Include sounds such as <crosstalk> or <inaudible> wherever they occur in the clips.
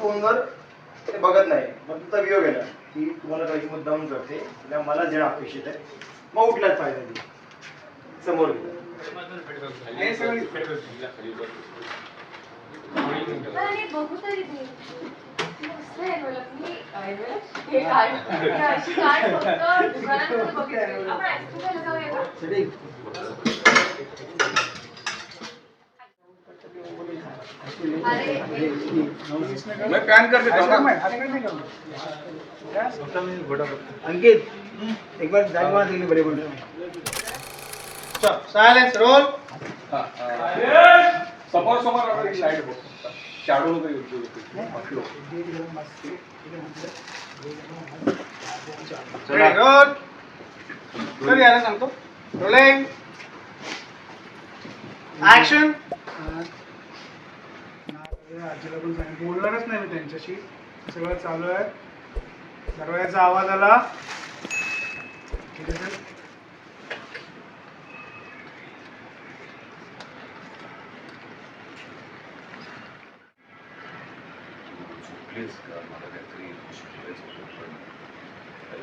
फोनवर ते बघत नाही. मग तुमचा वियोग गेला. की तुम्हाला काही मुद्दाम करते. आणि मला देणं अपेक्षित आहे मग उठलाच पाहिजे ती समोर बघू. तरी. मस्त आहे envelope. मी envelope? हे काय? हे अशी काय फक्त दुकानांमध्ये बघितली. आपण ice cream खायला जाऊया मैं पॅन करते अंकित एक बार जागवा दिली बड़े बड़े सायलेंस रोल समोर समोर लाइट बघ शॅडो नको येऊ देऊ. रोल चल यायला सांगतो रोलिंग ऍक्शन आजीला पण सांगितलं बोलणारच नाही मी त्यांच्याशी सगळं चालू आहे दरवाजाचा आवाज आला ठीक आहे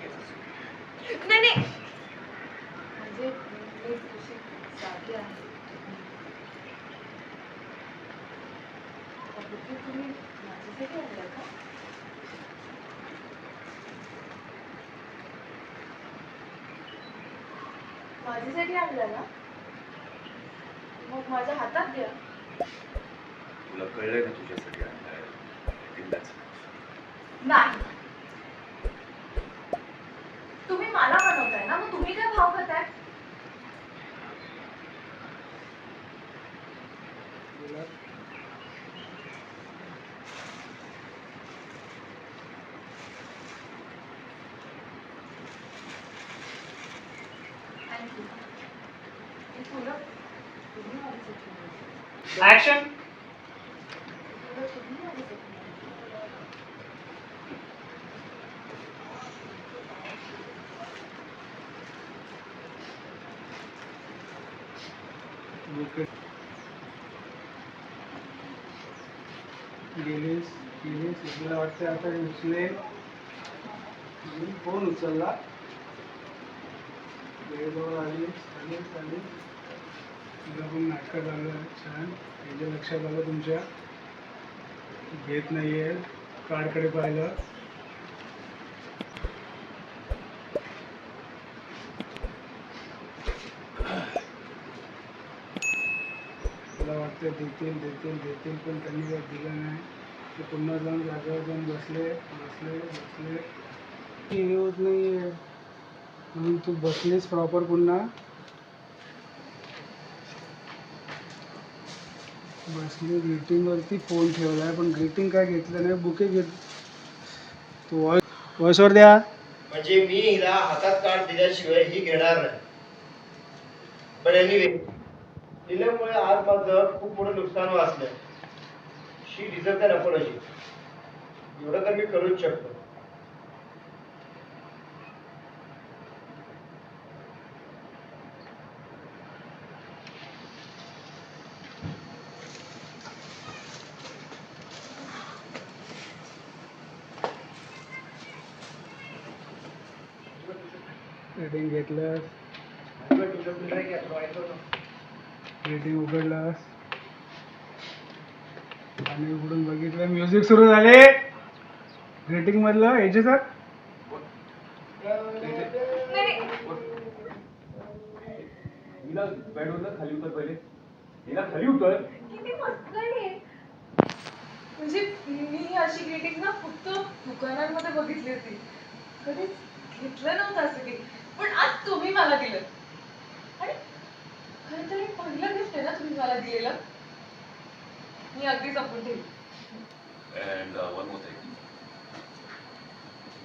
नाही, नाही. म्हणजे मी तशी साधी आहे. ते तुम्ही माझ्यासाठी आणलं का? माझ्यासाठी आणलं ना मग माझ्या हातात द्या तुला कळलंय ना तुझ्यासाठी आणलाय I think that's enough. नाही तुम्ही मला बनवताय ना मग तुम्ही काय भाव करताय Thank you. हे फुलं तुम्ही माझ्यासाठी बनवली. ऍक्शन फुलं तुम्ही माझ्यासाठी बनवली. ओके गेलीस गेलीस मला वाटतं आता उचले फोन उचलला वेळेजवळ आलीस आलीस तुला पण नाटकं झालं छान. म्हणजे लक्षात आलं तुमच्या. घेत नाही आहे कार्डकडे पाहिलं. मला वाटतं देतील देतील देतील पण त्यांनी काही दिलं नाही. ते पुन्हा जाऊन जागेवर जाऊन बसले बसले बसले. हे होत नाही आहे म्हणून तू बसलीस प्रॉपर पुन्हा. बसली ग्रीटिंगवरती फोन ठेवला आहे पण ग्रीटिंग काय घेतलं नाही बुके घेत तू वॉइस वॉइसवर द्या. म्हणजे मी हिला हातात कार्ड दिल्याशिवाय ही घेणार नाही. पण एनिवे दिल्यामुळे आज माझं खूप मोठं नुकसान वाचलं शी डिझर्व दॅन अपॉलॉजी एवढं तर मी करूच शकतो. रेटिंग घेतलंस. रेटिंग उघडलास. आणि उघडून बघितलं. म्युझिक सुरू झाले. रेटिंग मधलं. याचे सर हिला खाली उतर पहिले हिला खाली उतर किती मस्त आहे. म्हणजे मी अशी ग्रीटिंग ना फक्त दुकानांमध्ये बघितली होती. कधीच घेतलं नव्हतं असं काही. पण आज तुम्ही मला दिलं. आणि खरं तर हे पहिलं गिफ्ट आहे ना तुम्ही मला दिलेलं. मी अगदी जपून ठेवली And uh, one more thing.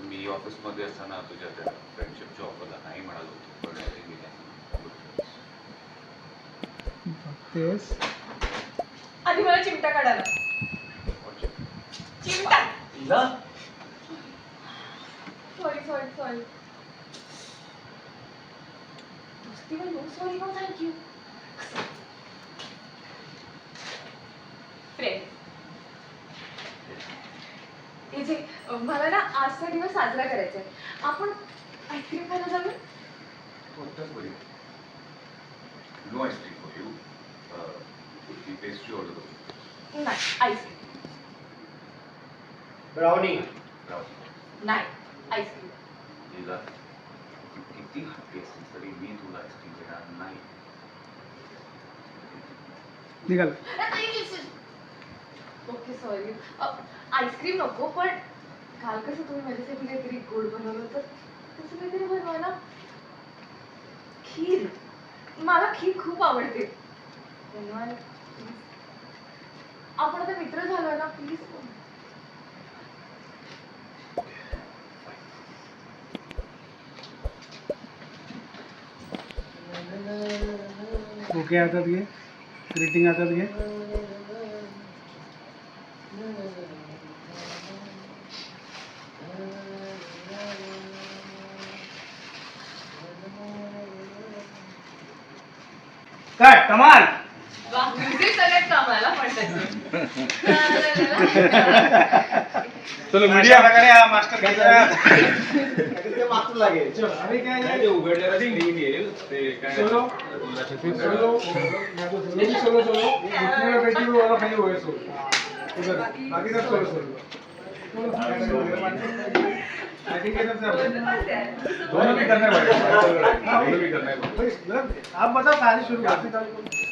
मी ऑफिसमध्ये असताना तुझ्या त्या फ्रेंडशिपच्या ऑफरला नाही म्हणालो. होतो पण बघतेस आधी मला चिमटा काढायला. चिमटा. Sorry sorry sorry sorry no thank you friend म्हणजे अं, मला ना आजचा दिवस साजरा करायचा आहे आपण आईस्क्रीम खायला जाऊया? कोणताच बरी no ice cream for you ती पेस्ट्री ऑर्डर करू नाही आईस्क्रीम ब्राउनी राव नाही आईस्क्रीम किती हट्टी असलीस तरी मी तुला आईस्क्रीम देणार नाही निघाल ओके सॉरी आईस्क्रीम नको पण काल कसं तुम्ही माझ्यासाठी काहीतरी गोड बनवलं होतं तसं काहीतरी बनवा ना खीर मला खीर खूप आवडते. आपण आता मित्र झालो ना प्लीज ओके हातात घे. ग्रीटिंग हातात घे. काय कमाल? सगळ्यात कामाला <laughs> चलो मीडिया. मास्टर है है दोनों भी करना पड़ेगा दोनों भी करना पड़ेगा भाई, आप बताओ कहानी शुरू करते हैं